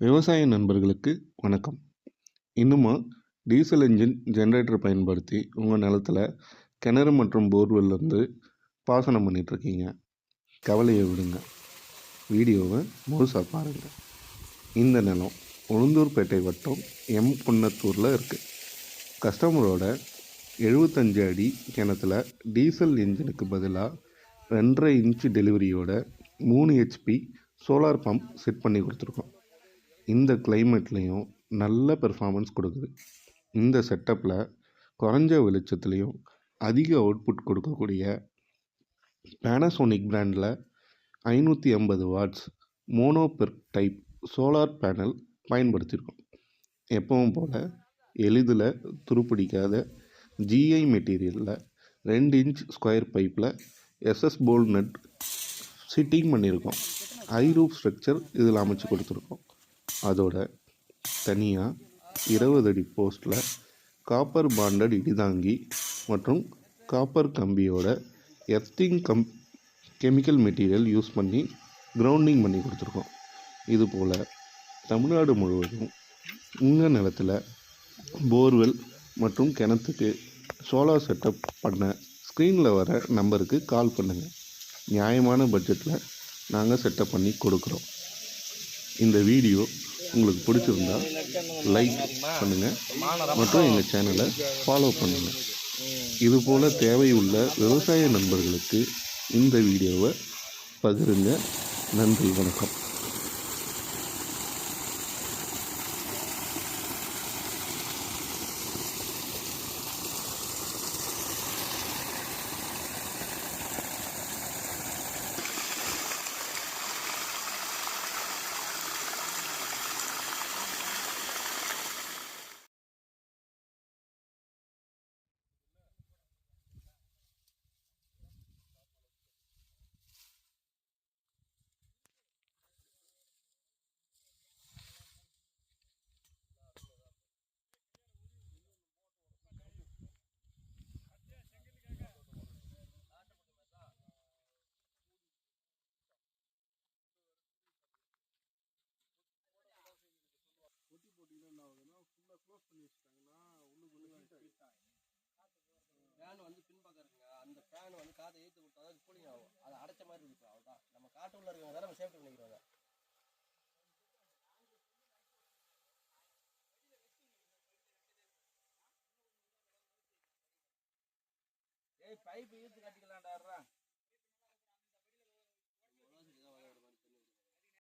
விவசாய நண்பர்களுக்கு வணக்கம். இன்னுமா டீசல் இன்ஜின் ஜென்ரேட்டர் பயன்படுத்தி உங்கள் நிலத்தில் கிணறு மற்றும் போர்வெல்லேருந்து பாசனம் பண்ணிகிட்ருக்கீங்க கவலையை விடுங்க. வீடியோவை முழுசாக பாருங்கள் இந்த நிலம் உளுந்தூர்பேட்டை வட்டம் எம் குன்னத்தூரில் இருக்குது கஸ்டமரோட எழுபத்தஞ்சு அடி கிணத்துல டீசல் இன்ஜினுக்கு பதிலாக ரெண்டரை இன்ச்சு டெலிவரியோட மூணு ஹெச்பி சோலார் பம்ப் செட் பண்ணி கொடுத்துருக்கோம். இந்த கிளைமேட்லேயும் நல்ல பெர்ஃபார்மன்ஸ் கொடுக்குது. இந்த செட்டப்பில் குறைஞ்ச வெளிச்சத்துலேயும் அதிக அவுட்புட் கொடுக்கக்கூடிய பேனாசோனிக் பிராண்டில் ஐநூற்றி ஐம்பது watts monoperc type solar panel பயன்படுத்தியிருக்கோம் எப்பவும் போல் எளிதில் துருப்பிடிக்காத ஜிஐ மெட்டீரியலில் ரெண்டு இன்ச் ஸ்கொயர் பைப்பில் எஸ்எஸ் போல் நட் சிட்டிங் பண்ணியிருக்கோம் ஐரூப் ரூப் ஸ்ட்ரக்சர் இதில் அமைச்சு கொடுத்துருக்கோம். அதோட தனியாக இருபது அடி போஸ்ட்டில் காப்பர் பாண்டட் இடிதாங்கி மற்றும் காப்பர் கம்பியோட earthing come chemical material use பண்ணி கிரவுண்டிங் பண்ணி கொடுத்துருக்கோம். இதுபோல் தமிழ்நாடு முழுவதும் உங்கள் நிலத்தில் போர்வெல் மற்றும் கிணத்துக்கு சோலார் செட்டப் பண்ண ஸ்க்ரீனில் வர நம்பருக்கு கால் பண்ணுங்கள் நியாயமான பட்ஜெட்டில் நாங்கள் செட்டப் பண்ணி கொடுக்குறோம். இந்த வீடியோ உங்களுக்கு பிடிச்சிருந்தா லைக் பண்ணுங்கள் மற்றும் எங்கள் சேனலை ஃபாலோ பண்ணுங்கள் இதுபோல் தேவையுள்ள விவசாய நண்பர்களுக்கு இந்த வீடியோவை பகிருங்க. நன்றி வணக்கம். க்ளோஸ் பண்ணி வச்சுட்டாங்கன்னா உள்ளுக்குள்ள ஃபேன் வந்து பின்பக்கம் இருக்குங்க அந்த ஃபேன் வந்து காற்றை ஏற்றி விட்டா தான் கூலிங் ஆகும். அதை அடைச்ச மாதிரி இருக்கு அவ்வளோதான் நம்ம காட்டு உள்ள இருக்கவங்க தான் நம்ம சேஃப்டி பண்ணிக்கிறோங்க. ஏய் பைப் இழுத்து கட்டிக்கலாம்